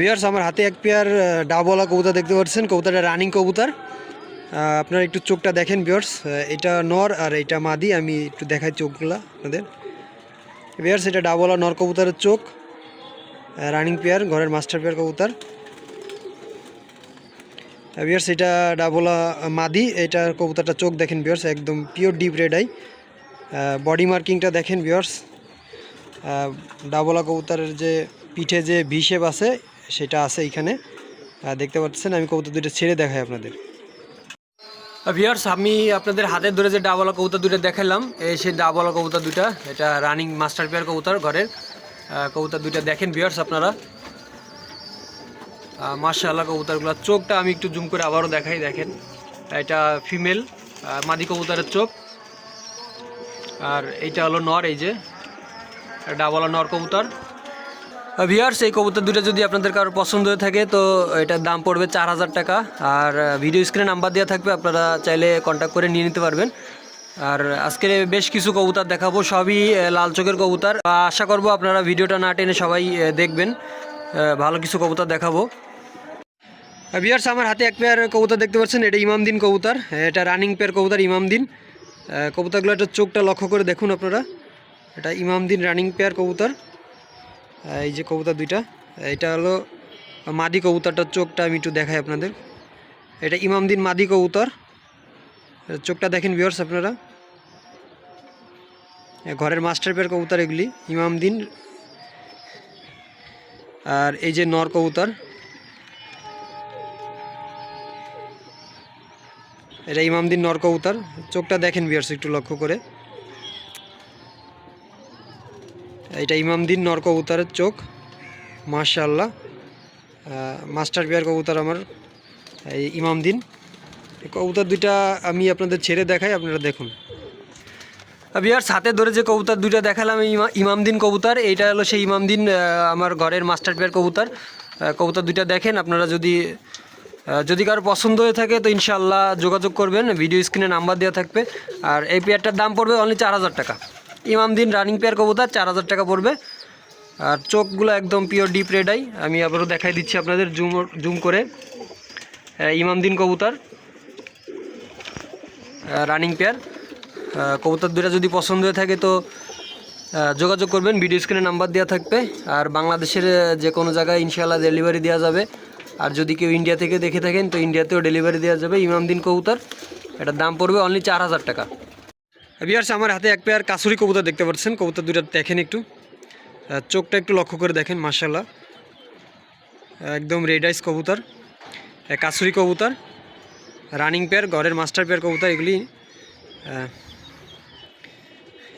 Viewers আমার হাতে এক পেয়ার ডাবলা কবুতর দেখতে পাচ্ছেন। কবুতরটা রানিং কবুতর। আপনারা একটু চোখটা দেখেন ভিয়ার্স এটা নর আর এটা মাদি, আমি একটু দেখাই চোখগুলা আপনাদের। ভিয়ার্স এটা ডাবলা নর কবুতরের চোখ। রানিং পেয়ার ঘরের মাস্টার পেয়ার কবুতর। ভিয়ার্স এটা ডাবলা মাদি এটার কবুতরটা চোখ দেখেন ভিয়ার্স একদম pure deep red eye body মার্কিংটা দেখেন ভিয়ার্স ডাবলা কবুতরের যে পিঠে যে ভি শেপ আছে সেটা আছে এইখানে। দেখতে পাচ্ছেন, আমি কবুতর দুটো ছেড়ে দেখাই আপনাদের। ভিয়ার্স আমি আপনাদের হাতে ধরে যে ডাবলা কবুতর দুটো দেখালাম, এই সেই ডাবলা কবুতর দুটা এটা রানিং মাস্টার পেয়ার কবুতর ঘরের কবুতর দুইটা দেখেন ভিয়ার্স আপনারা। মার্শাল্লাহ কবুতরগুলোর চোখটা আমি একটু জুম করে আবারও দেখাই, দেখেন। এটা ফিমেল মাদি কবুতরের চোখ। আর এইটা হলো নর, এই যে ডাবলা নর কবুতর। ভিয়ার্স এই কবুতর দুটো যদি আপনাদের কারোর পছন্দ হয়ে থাকে, তো এটার দাম পড়বে চার হাজার টাকা। আর ভিডিও স্ক্রিনে নাম্বার দেওয়া থাকবে, আপনারা চাইলে কন্ট্যাক্ট করে নিয়ে নিতে পারবেন। আর, আজকে বেশ কিছু কবুতর দেখাবো, সবই লাল চোখের কবুতর। আশা করব আপনারা ভিডিওটা না টেনে সবাই দেখবেন। ভালো কিছু কবুতর দেখাবো। ভিয়ার্স আমার হাতে এক পেয়ার কবুতর দেখতে পাচ্ছেন, এটা ইমামদিন কবুতর। এটা রানিং পেয়ার কবুতর, ইমামদিন। কবুতরগুলো একটা চোখটা লক্ষ্য করে দেখুন আপনারা। এটা ইমামদিন রানিং পেয়ার কবুতর। এই যে কবুতর দুইটা, এটা হলো মাদি কবুতরটার চোখটা আমি একটু দেখাই আপনাদের। এটা ইমামদিন মাদি কবুতর। চোখটা দেখেন ভিউয়ার্স আপনারা। ঘরের মাস্টার পেয়ার কবুতর এগুলি, ইমামদিন। আর এই যে নর কবুতর। এটা ইমামদিন নর কবুতর। চোখটা দেখেন ভিউয়ার্স একটু লক্ষ্য করে। এটা ইমামদিন নর কবুতরের চোখ। মাশাল্লাহ মাস্টার পেয়ার কবুতর আমার, এই ইমামদিন কবুতর দুইটা আমি আপনাদের ছেড়ে দেখাই, আপনারা দেখুন। বিহার সাথে ধরে যে কবুতর দুইটা দেখালাম ইমামদিন কবুতর, এইটা হলো সেই ইমামদিন আমার ঘরের মাস্টার পেয়ার কবুতর। কবুতর দুইটা দেখেন, আপনারা যদি যদি কারও পছন্দ হয়ে থাকে, তো ইনশাল্লাহ যোগাযোগ করবেন। ভিডিও স্ক্রিনে নাম্বার দেওয়া থাকবে। আর এই পেয়ারটার দাম পড়বে অনলি চার হাজার টাকা। ইমামদিন রানিং পেয়ার কবুতর, চার হাজার টাকা পড়বে। আর চোখগুলো একদম পিওর ডিপ রেডাই আমি আবারও দেখাই দিচ্ছি আপনাদের জুম জুম করে। ইমামদিন কবুতর রানিং পেয়ার কবুতর দুটা যদি পছন্দ হয়ে থাকে তো যোগাযোগ করবেন। ভিডিও স্ক্রিনে নাম্বার দেওয়া থাকবে। আর বাংলাদেশের যে কোনো জায়গায় ইনশাআল্লাহ ডেলিভারি দেওয়া যাবে। আর যদি কেউ ইন্ডিয়া থেকে দেখে থাকেন, তো ইন্ডিয়াতেও ডেলিভারি দেওয়া যাবে। ইমামদিন কবুতর, এটার দাম পড়বে অনলি চার হাজার টাকা। বিয়ার্স আমার হাতে এক পেয়ার কাসুরি কবুতর দেখতে পাচ্ছেন। কবুতর দুটা দেখেন একটু। চোখটা একটু লক্ষ্য করে দেখেন মার্শাল্লাহ একদম রেড আইস কবুতর। কাসুরি কবুতর। রানিং পেয়ার, ঘরের মাস্টার পেয়ার কবুতর, এগুলি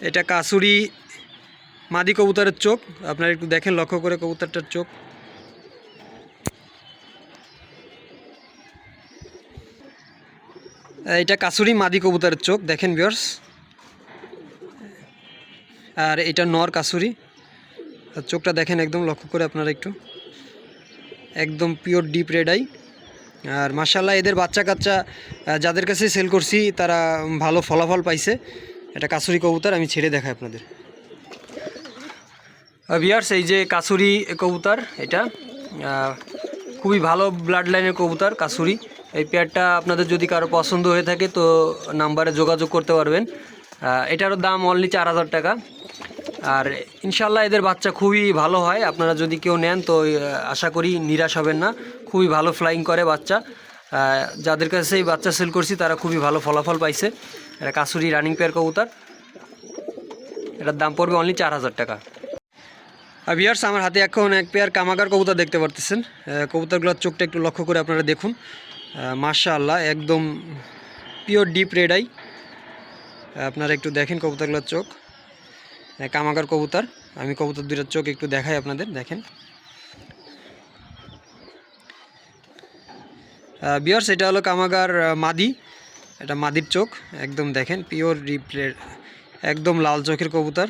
এটা কাসুরি মাদি কবুতরের চোখ। আপনারা একটু দেখেন, লক্ষ্য করে কবুতরটার চোখ। এটা কাসুরি মাদি কবুতরের চোখ, দেখেন বিয়ার্স আর এটা নর কাসুরি। আর চোখটা দেখেন একদম লক্ষ্য করে আপনারা একটু। একদম পিওর ডিপ রেড আই আর মার্শাল্লাহ এদের বাচ্চা কাচ্চা যাদের কাছে সেল করছি, তারা ভালো ফলাফল পাইছে। এটা কাসুরি কবুতর, আমি ছেড়ে দেখাই আপনাদের। ভিয়ার্স এই যে কাসুরি কবুতর, এটা খুবই ভালো ব্লাড লাইনের কবুতর, কাসুরি। এই পেয়ারটা আপনাদের যদি কারও পছন্দ হয়ে থাকে, তো নাম্বারে যোগাযোগ করতে পারবেন। এটারও দাম অনলি চার হাজার টাকা। আর ইনশাল্লাহ এদের বাচ্চা খুবই ভালো হয়, আপনারা যদি কেউ নেন তো আশা করি নিরাশ হবেন না। খুবই ভালো ফ্লাইং করে বাচ্চা। যাদের কাছে এই বাচ্চা সেল করছি, তারা খুবই ভালো ফলাফল পাইছে। এটা কাসুরি রানিং পেয়ার কবুতর। এটার দাম পড়বে অনলি চার হাজার টাকা। আর ভিয়ার্স আমার হাতে এখন এক পেয়ার কামাগার কবুতর দেখতে পারতেছেন। কবুতরগুলোর চোখটা একটু লক্ষ্য করে আপনারা দেখুন। মাশা একদম পিওর ডিপ রেড আই আপনারা একটু দেখেন কবুতরগুলোর চোখ। আহ, কামাগার কবুতর। আমি কবুতর দুটার চোখ একটু দেখাই আপনাদের দেখেন। বিয়ার্স এটা হলো কামাগার মাদি। এটা মাদির চোখ একদম দেখেন পিওর ডিপ একদম লাল চোখের কবুতর।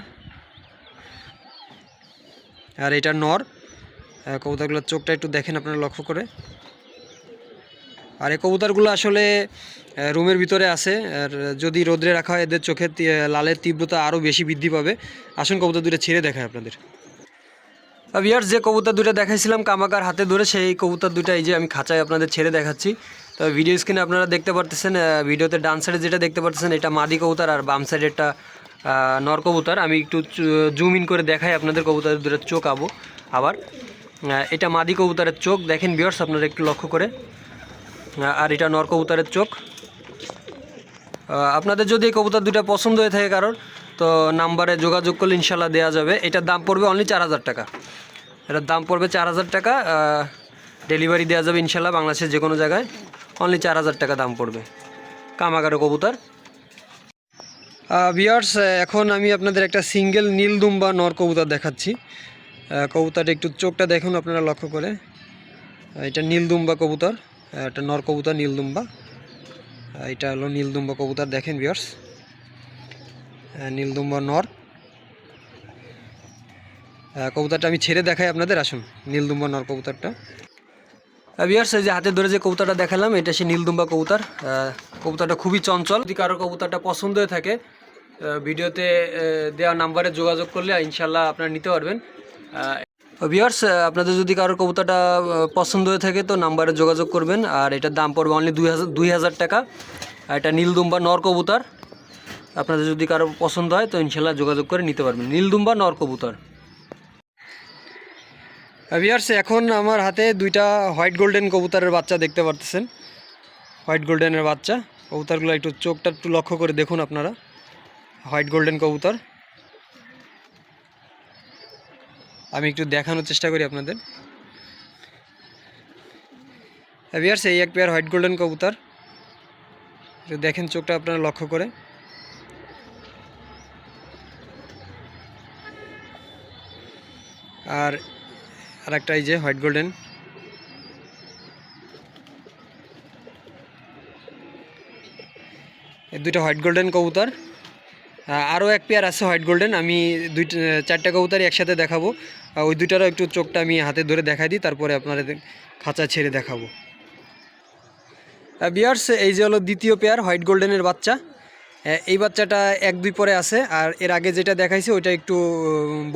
আর এটা নর। কবুতরগুলোর চোখটা একটু দেখেন আপনারা লক্ষ্য করে। আর এই কবুতরগুলো আসলে রুমের ভিতরে আছে। আর যদি রোদ্রে রাখা হয়, এদের চোখের লালের তীব্রতা আরও বেশি বৃদ্ধি পাবে। আসুন কবুতর দুটো ছেড়ে দেখায় আপনাদের। বিয়ার্স যে কবুতর দুটো দেখাইছিলাম কামাকার হাতে ধরে, সেই কবুতর দুটো এই যে আমি খাঁচায় আপনাদের ছেড়ে দেখাচ্ছি। তো ভিডিও স্ক্রিনে আপনারা দেখতে পারতেছেন ভিডিওতে ডান সাইডে যেটা দেখতে পারতেছেন, এটা মাদি কবুতর আর বাম সাইডে একটা নর কবুতর। আমি একটু জুম ইন করে দেখাই আপনাদের কবুতরের দুটো চোখ আবো, আবার। এটা মাদি কবুতরের চোখ। দেখেন বিয়ার্স আপনারা একটু লক্ষ্য করে। আর এটা নর কবুতরের চোখ। আপনাদের যদি এই কবুতর দুটো পছন্দ হয়ে থাকে কারোর, তো নাম্বারে যোগাযোগ করলে ইনশাল্লাহ দেওয়া যাবে। এটার দাম পড়বে অনলি চার হাজার টাকা। এটার দাম পড়বে চার হাজার টাকা ডেলিভারি দেওয়া যাবে ইনশাল্লাহ বাংলাদেশের যে কোনো জায়গায়। অনলি চার হাজার টাকা দাম পড়বে কামাগারো কবুতর। বিয়ার্স এখন আমি আপনাদের একটা সিঙ্গেল নীলদুম্বা নর কবুতর দেখাচ্ছি। কবুতরটা একটু চোখটা দেখুন আপনারা লক্ষ্য করে। এটা নীলদুম্বা কবুতর। একটা নর কবুতর নীলদুম্বা এটা হলো নীলদুম্বা কবুতর, দেখেন বিয়ার্স নীলদুম্বা নর। কবুতরটা আমি ছেড়ে দেখাই আপনাদের, আসুন নীলদুম্বা নর কবুতরটা। বিয়ার্স যে হাতে ধরে যে কবুতরটা দেখালাম, এটা সে নীলদুম্বা কবুতর। কবুতরটা খুবই চঞ্চল। যদি কারও কবুতরটা পছন্দ হয়ে থাকে ভিডিওতে দেওয়া নাম্বারে যোগাযোগ করলে ইনশাল্লাহ আপনারা নিতে পারবেন। বিয়ার্স আপনাদের যদি কারোর কবুতরটা আহ, পছন্দ হয়ে থাকে তো নাম্বারে যোগাযোগ করবেন। আর এটার দাম পড়বে অনলি দুই হাজার দুই হাজার টাকা। আর এটা নীলদুম্বা নর কবুতর। আপনাদের যদি কারও পছন্দ হয় তো ইনশাল্লাহ যোগাযোগ করে নিতে পারবেন। নীলদুম্বা নর কবুতর। ভিয়ার্স এখন আমার হাতে দুইটা হোয়াইট গোল্ডেন কবুতরের বাচ্চা দেখতে পারতেছেন। হোয়াইট গোল্ডেনের বাচ্চা। কবুতরগুলো একটু চোখটা একটু লক্ষ্য করে দেখুন আপনারা। হোয়াইট গোল্ডেন কবুতর। আমি একটু দেখানোর চেষ্টা করি আপনাদের। ভিয়ার্স এই এক পেয়ার হোয়াইট গোল্ডেন কবুতর। দেখেন চোখটা আপনারা লক্ষ্য করে। আর আর একটা এই যে হোয়াইট গোল্ডেন এই দুটো হোয়াইট গোল্ডেন কবুতর। আরও এক পেয়ার আছে হোয়াইট গোল্ডেন আমি দুইটা, চারটা কবুতরই একসাথে দেখাবো। ওই দুইটারও একটু চোখটা আমি হাতে ধরে দেখাই দিই, তারপরে আপনাদের খাঁচা ছেড়ে দেখাবো। বিয়ার্স এই যে হলো দ্বিতীয় পেয়ার হোয়াইট গোল্ডেনের বাচ্চা। এই বাচ্চাটা এক, দুই পরে আছে, আর এর আগে যেটা দেখাইছে, ওইটা একটু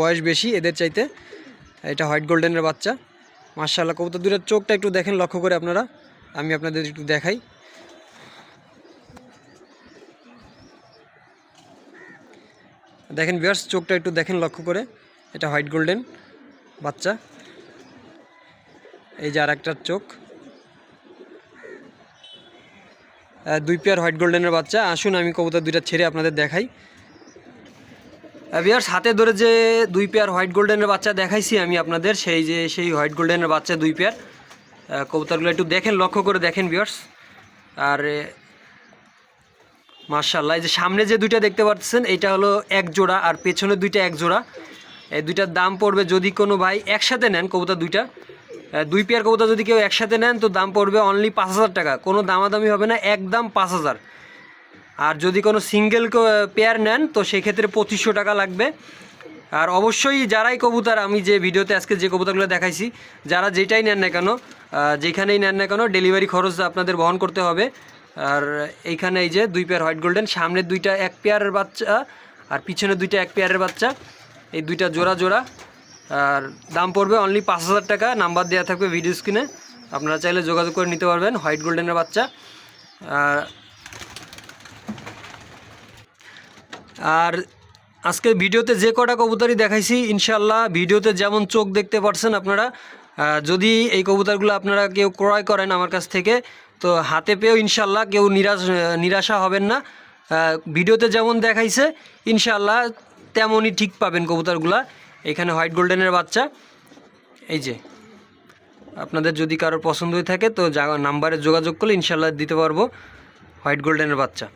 বয়স বেশি এদের চাইতে। এটা হোয়াইট গোল্ডেনের বাচ্চা। মার্শাল্লাহ কবুতর দুটোর চোখটা একটু দেখেন লক্ষ্য করে আপনারা। আমি আপনাদের একটু দেখাই। দেখেন বিয়ার্স চোখটা একটু দেখেন লক্ষ্য করে। এটা হোয়াইট গোল্ডেন বাচ্চা। এই যে আর একটার চোখ দুই পেয়ার হোয়াইট গোল্ডেনের বাচ্চা। আসুন, আমি কবুতর দুইটা ছেড়ে আপনাদের দেখাই। বিয়ার্স হাতে ধরে যে দুই পেয়ার হোয়াইট গোল্ডেনের বাচ্চা দেখাইছি আমি আপনাদের, সেই যে, সেই হোয়াইট গোল্ডেনের বাচ্চা দুই পেয়ার কবুতরগুলো একটু দেখেন, লক্ষ্য করে দেখেন বিয়ার্স আর মার্শাল্লাহ এই যে সামনে যে দুইটা দেখতে পাচ্ছেন, এটা হলো এক জোড়া আর পেছনে দুইটা এক জোড়া। এই দুইটার দাম পড়বে যদি কোনো ভাই একসাথে নেন, কবুতর দুইটা দুই পেয়ার কবুতর যদি কেউ একসাথে নেন, তো দাম পড়বে অনলি পাঁচ হাজার টাকা। কোনো দামাদামি হবে না, একদম পাঁচ হাজার। আর যদি কোনো সিঙ্গেল পেয়ার নেন, তো সেক্ষেত্রে পঁচিশশো টাকা লাগবে। আর অবশ্যই যারাই কবুতর, আমি যে ভিডিওতে আজকে যে কবুতরগুলো দেখাইছি, যারা যেটাই নেন না কেন যেখানেই নেন না কেন ডেলিভারি খরচ আপনাদের বহন করতে হবে। আর এইখানে এই যে দুই পেয়ার হোয়াইট গোল্ডেন সামনের দুইটা এক পেয়ারের বাচ্চা আর পিছনে দুইটা এক পেয়ারের বাচ্চা। এই দুইটা জোড়া জোড়া। আর দাম পড়বে অনলি পাঁচ হাজার টাকা। নাম্বার দেওয়া থাকবে ভিডিও স্ক্রিনে আপনারা চাইলে যোগাযোগ করে নিতে পারবেন হোয়াইট গোল্ডেনের বাচ্চা। আর আর আজকে ভিডিওতে যে কটা কবুতারই দেখাইছি ইনশাল্লাহ ভিডিওতে যেমন চোখ দেখতে পারছেন আপনারা যদি এই কবুতারগুলো আপনারা কেউ ক্রয় করেন আমার কাছ থেকে তো হাতে পেয়েও ইনশাল্লাহ কেউ নিরাশ, নিরাশা হবেন না। ভিডিওতে যেমন দেখাইছে, ইনশাল্লাহ তেমনই ঠিক পাবেন কবুতরগুলা। এখানে হোয়াইট গোল্ডেনের বাচ্চা। এই যে, আপনাদের যদি কারোর পছন্দ হয়ে থাকে তো যা- নাম্বারে যোগাযোগ করলে ইনশাল্লাহ দিতে পারব হোয়াইট গোল্ডেনের বাচ্চা।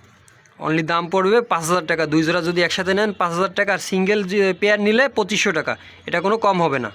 অনলি দাম পড়বে পাঁচ হাজার টাকা। দুই জোড়া যদি একসাথে নেন, পাঁচ হাজার টাকা। আর সিঙ্গেল পেয়ার নিলে পঁচিশশো টাকা। এটা কোনো কম হবে না।